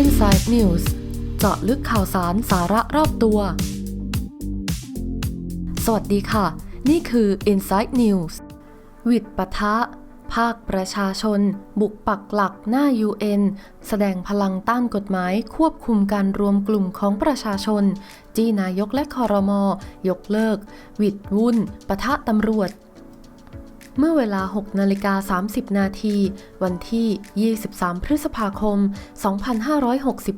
Inside News เจาะลึกข่าวสารสาระรอบตัว สวัสดีค่ะ นี่คือ Inside News วิดปะทะ ภาคประชาชน บุกปักหลักหน้า UN แสดงพลังต้านกฎหมายควบคุมการรวมกลุ่มของประชาชน จีนายกและคอรมอยกเลิก วิดวุ่นปะทะตำรวจ เมื่อเวลา 6 นาฬิกา 30 นาที วันที่ 23 พฤษภาคม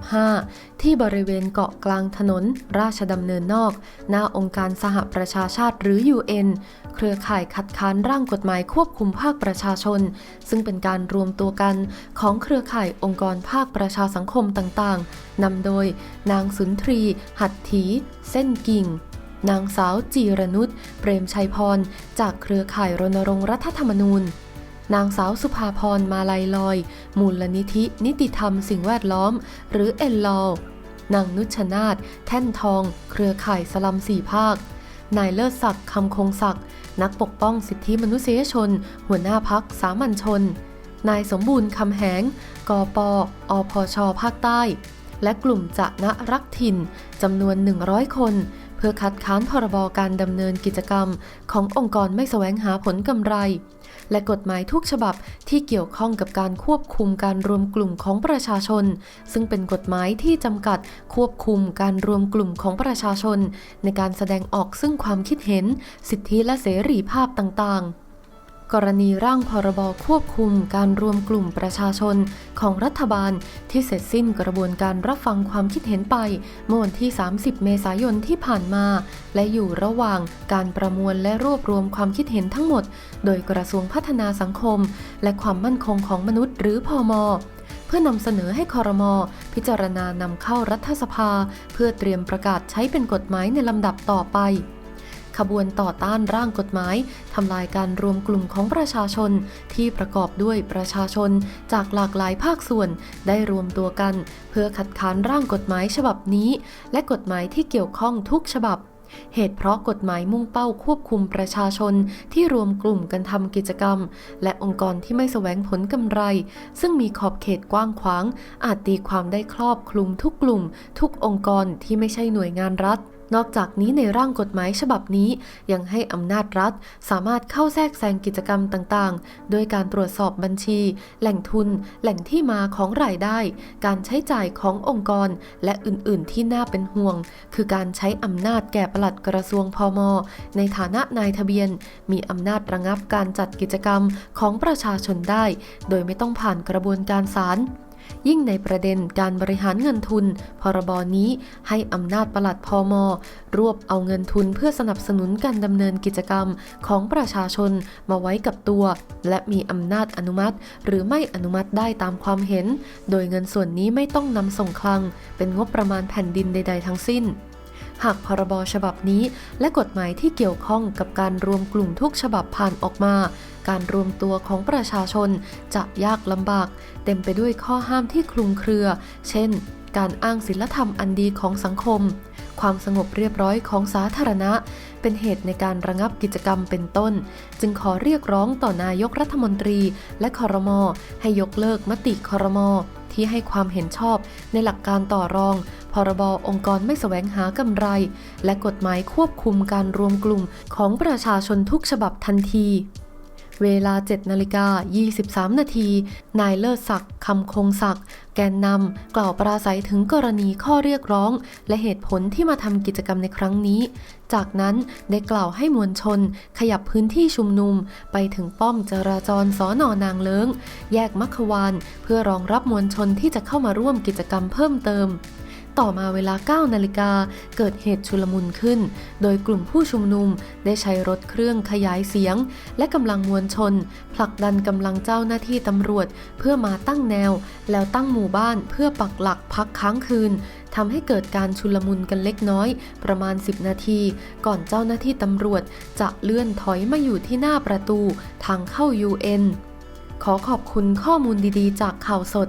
2565 ที่บริเวณเกาะกลางถนน ราชดำเนินนอก หน้าองค์การสหประชาชาติหรือ UN เครือข่ายคัดค้านร่างกฎหมายควบคุมภาคประชาชน ซึ่งเป็นการรวมตัวกันของเครือข่ายองค์กรภาคประชาสังคมต่างๆ นำโดยนางสุนทรี หัตถี เส้นกิ่ง นางสาวจีรนุชเปรมชัยพร จากเครือข่ายรณรงค์รัฐธรรมนูญ นางสาวสุภาพรมาลัยลอย มูลนิธิ นิติธรรมสิ่งแวดล้อม หรือเอ็นลอนางนุชนาธแท่นทอง เครือข่ายสลัมสี่ภาคนายเลิศศักดิ์คำคงศักดิ์นักปกป้องสิทธิมนุษยชน หัวหน้าพักสามัญชน นายสมบูรณ์คำแหงกปอพชภาคใต้ และกลุ่มจะนะรักถิ่นจำนวน 100 คน พื่อคัดค้านพรบการดำเนินกิจกรรม ขององค์กรไม่แสวงหาผลกำไร และกฎหมายทุกฉบับที่เกี่ยวข้องกับการควบคุมการรวมกลุ่มของประชาชน ซึ่งเป็นกฎหมายที่จำกัดควบคุมการรวมกลุ่มของประชาชน ในการแสดงออกซึ่งความคิดเห็น สิทธิและเสรีภาพต่างๆ กรณีร่างพรบควบคุมการรวมกลุ่มประชาชนของรัฐบาล ที่เสร็จสิ้นกระบวนการรับฟังความคิดเห็นไปเมื่อวันที่ 30 เมษายนที่ผ่านมา และอยู่ระหว่างการประมวลและรวบรวมความคิดเห็นทั้งหมด โดยกระทรวงพัฒนาสังคม และความมั่นคงของมนุษย์หรือพอมเพื่อนำเสนอให้คอรมอพิจารณานำเข้ารัฐสภา เพื่อเตรียมประกาศใช้เป็นกฎหมายในลำดับต่อไป ขบวนต่อต้านร่างกฎหมายทำลายการรวมกลุ่มของประชาชน ที่ประกอบด้วยประชาชน จากหลากหลายภาคส่วน ได้รวมตัวกัน เพื่อคัดค้านร่างกฎหมายฉบับนี้ และกฎหมายที่เกี่ยวข้องทุกฉบับเหตุเพราะกฎหมายมุ่งเป้าควบคุมประชาชนที่รวมกลุ่มกันทำกิจกรรม และองค์กรที่ไม่แสวงผลกำไร ซึ่งมีขอบเขตกว้างขวาง อาจตีความได้ครอบคลุมทุกกลุ่ม ทุกองค์กรที่ไม่ใช่หน่วยงานรัฐ นอกจากนี้ในร่างกฎหมายฉบับนี้ ยังให้อำนาจรัฐ สามารถเข้าแทรกแซงกิจกรรมต่างๆ โดยการตรวจสอบบัญชี แหล่งทุน แหล่งที่มาของรายได้ การใช้จ่ายขององค์กร และอื่นๆ ที่น่าเป็นห่วง คือการใช้อำนาจแก่ปลัดกระทรวงพม ในฐานะนายทะเบียน มีอำนาจระงับการจัดกิจกรรมของประชาชนได้ โดยไม่ต้องผ่านกระบวนการศาล ยิ่งในประเด็นการบริหารเงินทุน พรบนี้ให้อำนาจประหลัดพอมรวบเอาเงินทุนเพื่อสนับสนุนการดำเนินกิจกรรมของประชาชนมาไว้กับตัว และมีอำนาจอนุมัติ หรือไม่อนุมัติได้ตามความเห็น โดยเงินส่วนนี้ไม่ต้องนำส่งคลัง เป็นงบประมาณแผ่นดินใด ๆ ทั้งสิ้นหากพรบฉบับนี้และกฎหมายที่เกี่ยวข้องกับการรวมกลุ่มทุกฉบับผ่านออกมา การรวมตัวของประชาชนจะยากลำบาก เต็มไปด้วยข้อห้ามที่คลุมเครือ เช่น การอ้างศีลธรรมอันดีของสังคม ความสงบเรียบร้อยของสาธารณะ เป็นเหตุในการระงับกิจกรรมเป็นต้น จึงขอเรียกร้องต่อนายกรัฐมนตรีและคอรมอให้ยกเลิกมติคอรมอที่ให้ความเห็นชอบในหลักการต่อรอง พรบองค์กรไม่แสวงหากำไร และกฎหมายควบคุมการรวมกลุ่มของประชาชนทุกฉบับทันที เวลา 7 นาฬิกา 23 นาที นายเลิศศักดิ์คำคงศักดิ์แกนนำกล่าวปราศัยถึงกรณีข้อเรียกร้อง และเหตุผลที่มาทำกิจกรรมในครั้งนี้ จากนั้นได้กล่าวให้มวลชน ขยับพื้นที่ชุมนุม ไปถึงป้อมจราจรสอนอนางเลิงแยกมัควาน เพื่อรองรับมวลชนที่จะเข้ามาร่วมกิจกรรมเพิ่มเติม ต่อมาเวลา 9 นาฬิกาเกิดเหตุชุลมุนขึ้น โดยกลุ่มผู้ชุมนุมได้ใช้รถเครื่องขยายเสียง และกำลังมวลชน ผลักดันกำลังเจ้าหน้าที่ตำรวจ เพื่อมาตั้งแนว แล้วตั้งหมู่บ้านเพื่อปักหลักพักค้างคืนทำให้เกิดการชุลมุนกันเล็กน้อย ประมาณ 10 นาที ก่อนเจ้าหน้าที่ตำรวจ จะเลื่อนถอยมาอยู่ที่หน้าประตูทางเข้า UN ขอขอบคุณข้อมูลดีๆ จากข่าวสด